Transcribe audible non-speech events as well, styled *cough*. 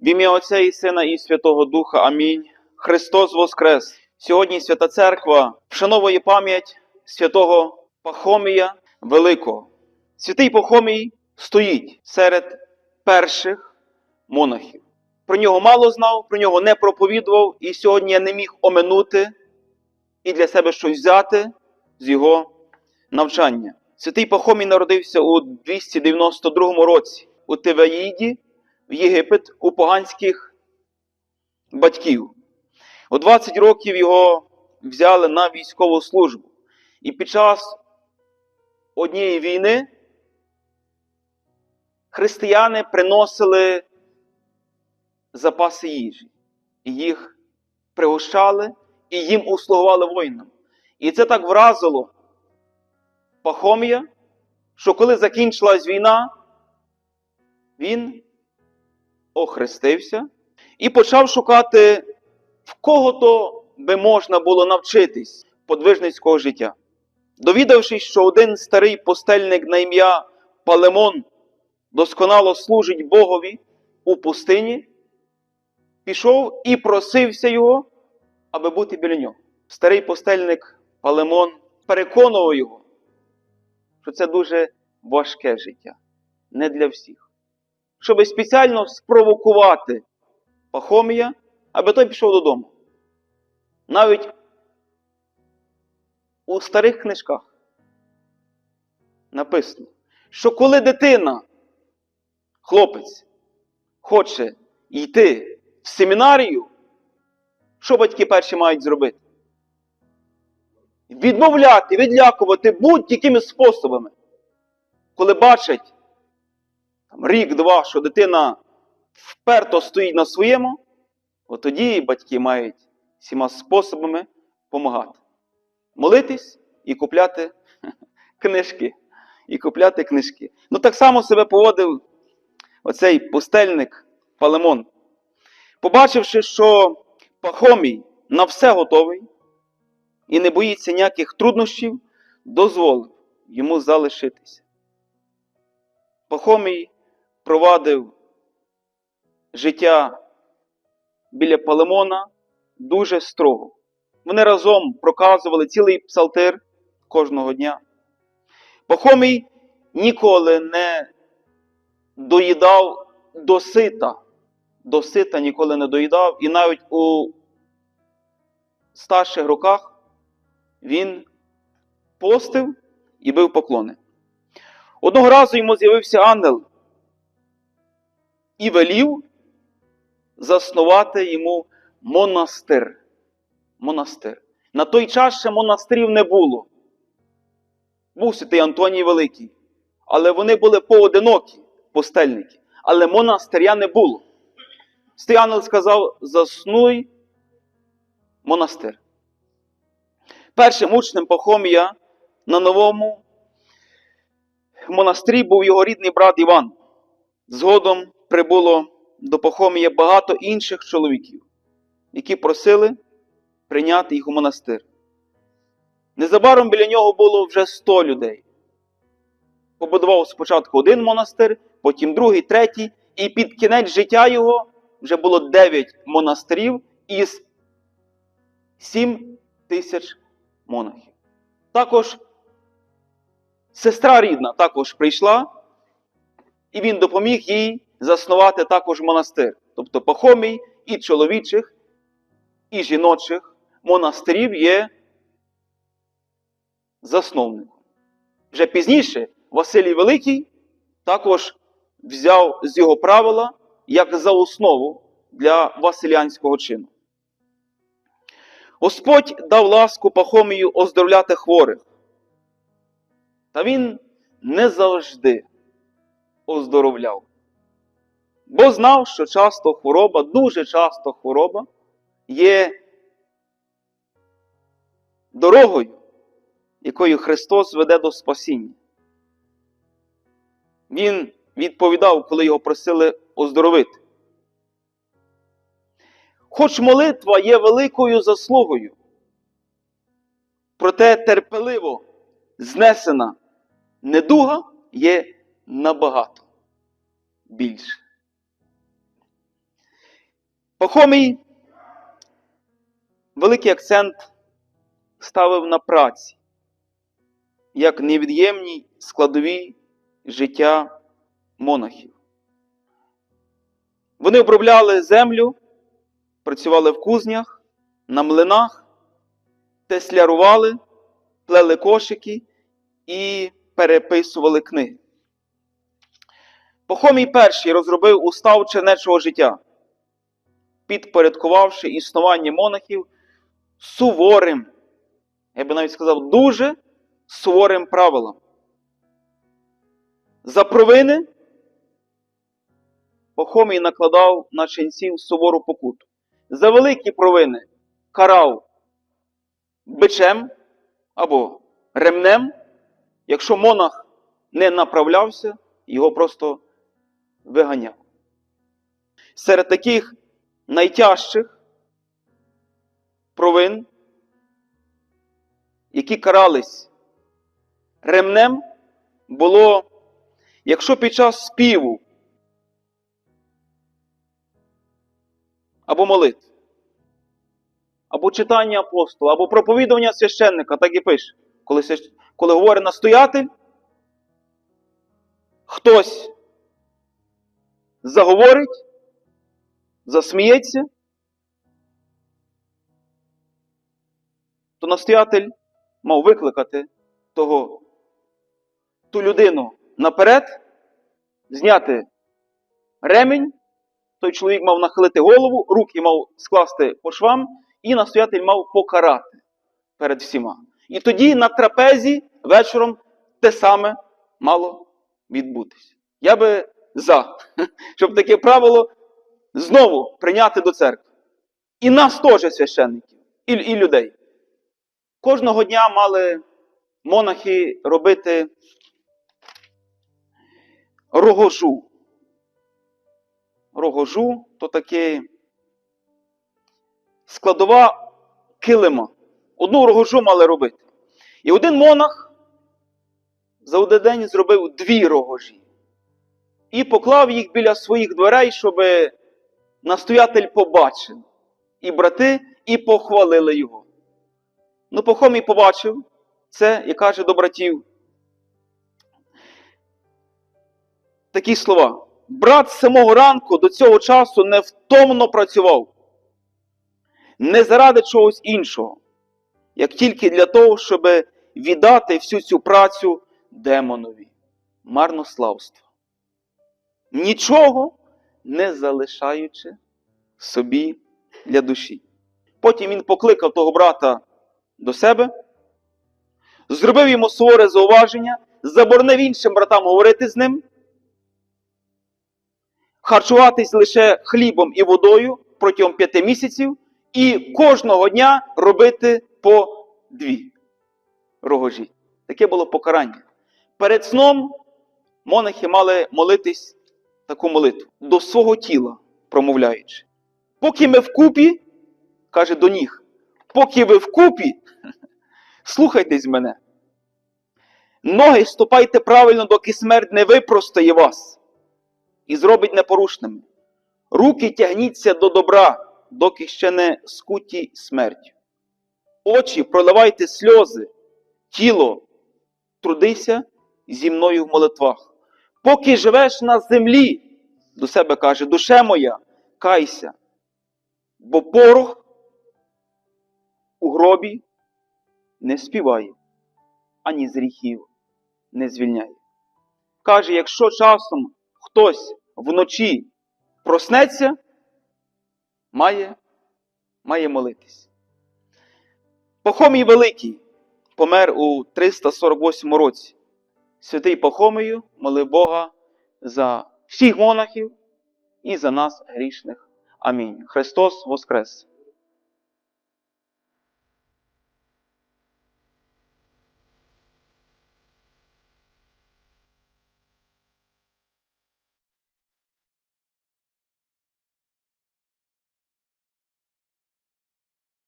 В ім'я Отця і Сина і Святого Духа. Амінь. Христос Воскрес! Сьогодні Свята Церква вшановує пам'ять святого Пахомія Великого. Святий Пахомій стоїть серед перших монахів. Про нього мало знав, про нього не проповідував, і сьогодні я не міг оминути і для себе щось взяти з його навчання. Святий Пахомій народився у 292 році у Тивеїді, в Єгипет, у поганських батьків. У 20 років його взяли на військову службу. І під час однієї війни християни приносили запаси їжі. І їх пригощали і їм услугували воїнам. І це так вразило Пахомія, що коли закінчилась війна, він охрестився і почав шукати, в кого то би можна було навчитись подвижницького життя. Довідавшись, що один старий постельник на ім'я Палемон досконало служить Богові у пустині, пішов і просився його, аби бути біля нього. Старий постельник Палемон переконував його, що це дуже важке життя, не для всіх. Щоб спеціально спровокувати Пахомія, аби той пішов додому. Навіть у старих книжках написано, що коли дитина, хлопець, хоче йти в семінарію, що батьки перші мають зробити? Відмовляти, відлякувати будь-якими способами. Коли бачать рік-два, що дитина вперто стоїть на своєму, от тоді батьки мають всіма способами допомагати. Молитись і купляти *laughs* книжки. І купляти книжки. Ну так само себе поводив оцей пустельник Палемон. Побачивши, що Пахомій на все готовий і не боїться ніяких труднощів, дозволив йому залишитися. Пахомій провадив життя біля Палемона дуже строго. Вони разом проказували цілий псалтир кожного дня. Пахомій ніколи не доїдав до сита. До сита ніколи не доїдав, і навіть у старших роках він постив і бив поклони. Одного разу йому з'явився ангел і велів заснувати йому монастир. Монастир. На той час ще монастирів не було. Був святий Антоній Великий. Але вони були поодинокі, постельники. Але монастиря не було. Святий сказав: заснуй монастир. Першим учнем Пахомія на новому монастирі був його рідний брат Іван. Згодом прибуло до Пахомія багато інших чоловіків, які просили прийняти їх у монастир. Незабаром біля нього було вже 100 людей. Побудував спочатку один монастир, потім другий, третій, і під кінець життя його вже було 9 монастирів із 7 тисяч монахів. Також сестра рідна також прийшла, і він допоміг їй заснувати також монастир. Тобто Пахомій і чоловічих, і жіночих монастирів є засновником. Вже пізніше Василій Великий також взяв з його правила як за основу для Василянського чину. Господь дав ласку Пахомію оздоровляти хворих. Та він не завжди оздоровляв. Бо знав, що часто хвороба, дуже часто хвороба є дорогою, якою Христос веде до спасіння. Він відповідав, коли його просили оздоровити. Хоч молитва є великою заслугою, проте терпеливо знесена недуга є набагато більше. Пахомій великий акцент ставив на праці, як невід'ємній складовій життя монахів. Вони обробляли землю, працювали в кузнях, на млинах, теслярували, плели кошики і переписували книги. Пахомій перший розробив устав чернечого життя, підпорядкувавши існування монахів суворим, я би навіть сказав, дуже суворим правилам. За провини Пахомій накладав на ченців сувору покуту. За великі провини карав бичем або ремнем. Якщо монах не направлявся, його просто виганяв. Серед таких найтяжчих провин, які карались ремнем, було, якщо під час співу або молитв, або читання апостола, або проповідування священника, так і пише, коли, коли говорить настоятель, хтось заговорить, засміється, то настоятель мав викликати того, ту людину наперед, зняти ремінь, той чоловік мав нахилити голову, руки мав скласти по швам, і настоятель мав покарати перед всіма. І тоді на трапезі вечором те саме мало відбутися. Я би за, *laughs* щоб таке правило знову прийняти до церкви. І нас теж священників, і, і людей. Кожного дня мали монахи робити рогожу. Рогожу то таке складова килима. Одну рогожу мали робити. І один монах за один день зробив дві рогожі і поклав їх біля своїх дверей, щоб настоятель побачив. І брати, і похвалили його. Ну, Пахомій побачив це і каже до братів. Такі слова. Брат з самого ранку до цього часу невтомно працював. Не заради чогось іншого, як тільки для того, щоб віддати всю цю працю демонові. Марнославство. Нічого не залишаючи собі для душі. Потім він покликав того брата до себе, зробив йому суворе зауваження, заборонив іншим братам говорити з ним, харчуватись лише хлібом і водою протягом п'яти місяців, і кожного дня робити по дві рогожі. Таке було покарання. Перед сном монахи мали молитись таку молитву до свого тіла, промовляючи. Поки ми вкупі, каже до ніг, поки ви вкупі, *laughs* слухайтесь мене. Ноги ступайте правильно, доки смерть не випростає вас і зробить непорушними. Руки тягніться до добра, доки ще не скуті смертю. Очі проливайте сльози, тіло трудися зі мною в молитвах. Поки живеш на землі, до себе каже, душе моя, кайся, бо порох у гробі не співає, ані з гріхів не звільняє. Каже, якщо часом хтось вночі проснеться, має, має молитись. Пахомій Великий помер у 348 році. Святий Пахомію молив Бога за всіх монахів і за нас грішних. Амінь. Христос Воскрес!